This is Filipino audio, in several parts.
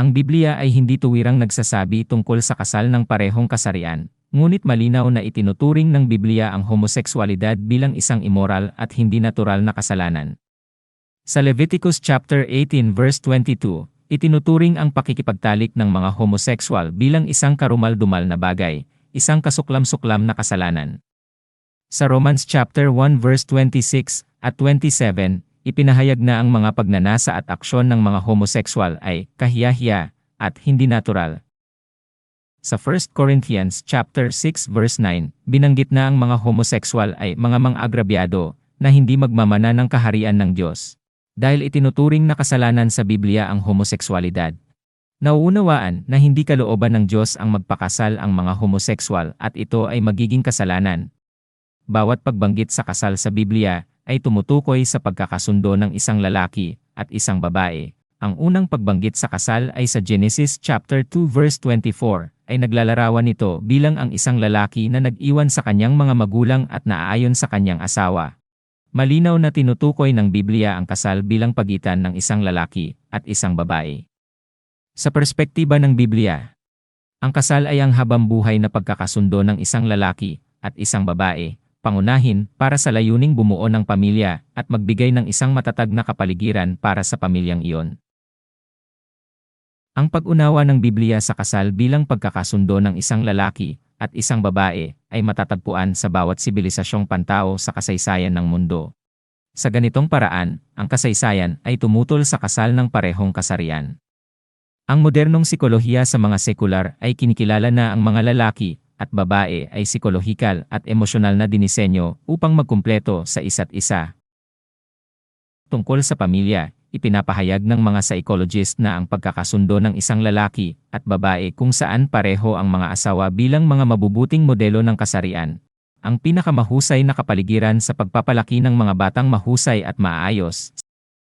Ang Biblia ay hindi tuwirang nagsasabi tungkol sa kasal ng parehong kasarian, ngunit malinaw na itinuturing ng Biblia ang homoseksualidad bilang isang immoral at hindi natural na kasalanan. Sa Leviticus chapter 18 verse 22, itinuturing ang pakikipagtalik ng mga homosexual bilang isang karumal-dumal na bagay, isang kasuklam-suklam na kasalanan. Sa Romans chapter 1 verse 26 at 27, ipinahayag na ang mga pagnanasa at aksyon ng mga homosexual ay kahiyahiya at hindi natural. Sa 1 Corinthians chapter 6 verse 9, binanggit na ang mga homosexual ay mga mang-agrabyado na hindi magmamana ng kaharian ng Diyos. Dahil itinuturing na kasalanan sa Biblia ang homoseksualidad. Nauunawaan na hindi kalooban ng Diyos ang magpakasal ang mga homosexual at ito ay magiging kasalanan. Bawat pagbanggit sa kasal sa Biblia ay tumutukoy sa pagkakasundo ng isang lalaki at isang babae. Ang unang pagbanggit sa kasal ay sa Genesis chapter 2 verse 24 ay naglalarawan nito bilang ang isang lalaki na nag-iwan sa kanyang mga magulang at naaayon sa kanyang asawa. Malinaw na tinutukoy ng Biblia ang kasal bilang pagitan ng isang lalaki at isang babae. Sa perspektiba ng Biblia, ang kasal ay ang habambuhay na pagkakasundo ng isang lalaki at isang babae, pangunahin para sa layuning bumuo ng pamilya at magbigay ng isang matatag na kapaligiran para sa pamilyang iyon. Ang pag-unawa ng Biblia sa kasal bilang pagkakasundo ng isang lalaki at isang babae ay matatagpuan sa bawat sibilisasyong pantao sa kasaysayan ng mundo. Sa ganitong paraan, ang kasaysayan ay tumutol sa kasal ng parehong kasarian. Ang modernong sikolohiya sa mga sekular ay kinikilala na ang mga lalaki at babae ay psikolohikal at emosyonal na dinisenyo upang magkumpleto sa isa't isa. Tungkol sa pamilya, ipinapahayag ng mga psychologist na ang pagkakasundo ng isang lalaki at babae kung saan pareho ang mga asawa bilang mga mabubuting modelo ng kasarian. Ang pinakamahusay na kapaligiran sa pagpapalaki ng mga batang mahusay at maayos.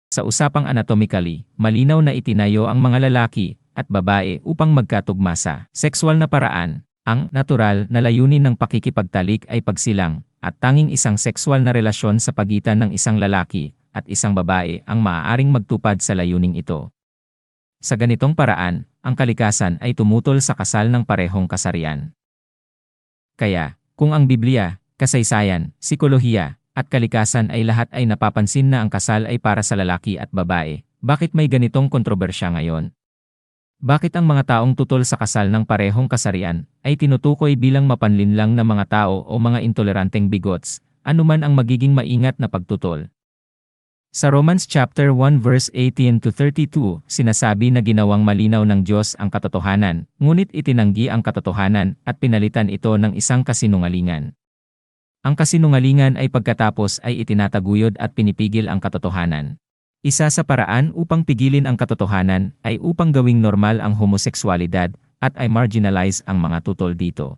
Sa usapang anatomically, malinaw na itinayo ang mga lalaki at babae upang magkatugma sa sexual na paraan. Ang natural na layunin ng pakikipagtalik ay pagsilang at tanging isang sexual na relasyon sa pagitan ng isang lalaki at isang babae ang maaaring magtupad sa layuning ito. Sa ganitong paraan, ang kalikasan ay tumutol sa kasal ng parehong kasarian. Kaya, kung ang Biblia, kasaysayan, sikolohiya, at kalikasan ay lahat ay napapansin na ang kasal ay para sa lalaki at babae, bakit may ganitong kontrobersya ngayon? Bakit ang mga taong tutol sa kasal ng parehong kasarian ay tinutukoy bilang mapanlinlang na mga tao o mga intoleranteng bigots, anuman ang magiging maingat na pagtutol? Sa Romans chapter 1 verse 18 to 32, sinasabi na ginawang malinaw ng Diyos ang katotohanan, ngunit itinanggi ang katotohanan at pinalitan ito ng isang kasinungalingan. Ang kasinungalingan ay pagkatapos ay itinataguyod at pinipigil ang katotohanan. Isa sa paraan upang pigilin ang katotohanan ay upang gawing normal ang homoseksualidad at ay marginalize ang mga tutol dito.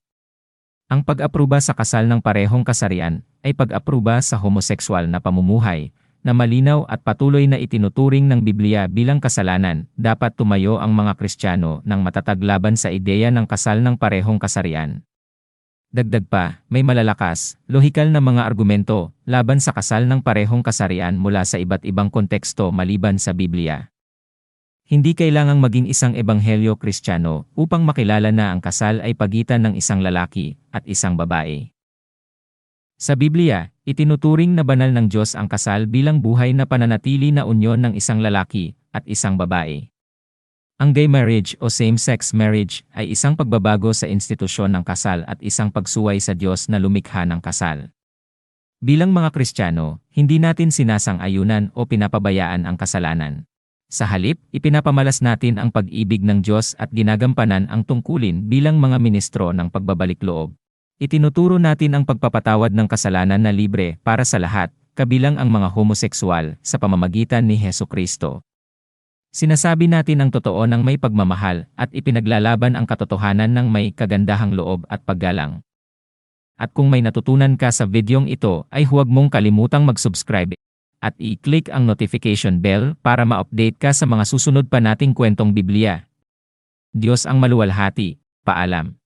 Ang pag-apruba sa kasal ng parehong kasarian ay pag-apruba sa homoseksual na pamumuhay, na malinaw at patuloy na itinuturing ng Biblia bilang kasalanan, dapat tumayo ang mga Kristiyano ng matatag laban sa ideya ng kasal ng parehong kasarian. Dagdag pa, may malalakas, lohikal na mga argumento laban sa kasal ng parehong kasarian mula sa iba't ibang konteksto maliban sa Biblia. Hindi kailangang maging isang ebanghelyo Kristiyano upang makilala na ang kasal ay pagitan ng isang lalaki at isang babae. Sa Biblia, itinuturing na banal ng Diyos ang kasal bilang buhay na pananatili na unyon ng isang lalaki at isang babae. Ang gay marriage o same-sex marriage ay isang pagbabago sa institusyon ng kasal at isang pagsuway sa Diyos na lumikha ng kasal. Bilang mga Kristiyano, hindi natin sinasang-ayunan o pinapabayaan ang kasalanan. Sa halip, ipinapamalas natin ang pag-ibig ng Diyos at ginagampanan ang tungkulin bilang mga ministro ng pagbabalik loob. Itinuturo natin ang pagpapatawad ng kasalanan na libre para sa lahat, kabilang ang mga homoseksual, sa pamamagitan ni Heso Kristo. Sinasabi natin ang totoo ng may pagmamahal at ipinaglalaban ang katotohanan ng may kagandahang loob at paggalang. At kung may natutunan ka sa videong ito ay huwag mong kalimutang mag-subscribe at i-click ang notification bell para ma-update ka sa mga susunod pa nating kwentong Biblia. Diyos ang maluwalhati. Paalam.